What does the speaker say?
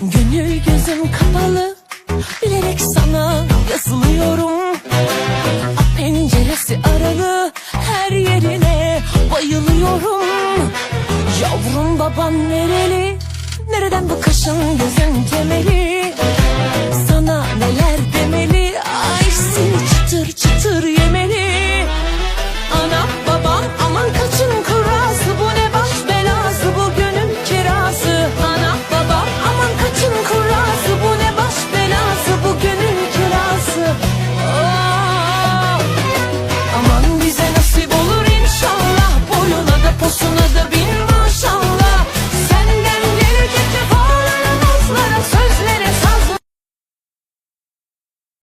Gönül gözüm kapalı Bilerek sana yasılıyorum A penceresi aralı Her yerine bayılıyorum. Yavrum baban nereli Nereden bu kaşın güzel?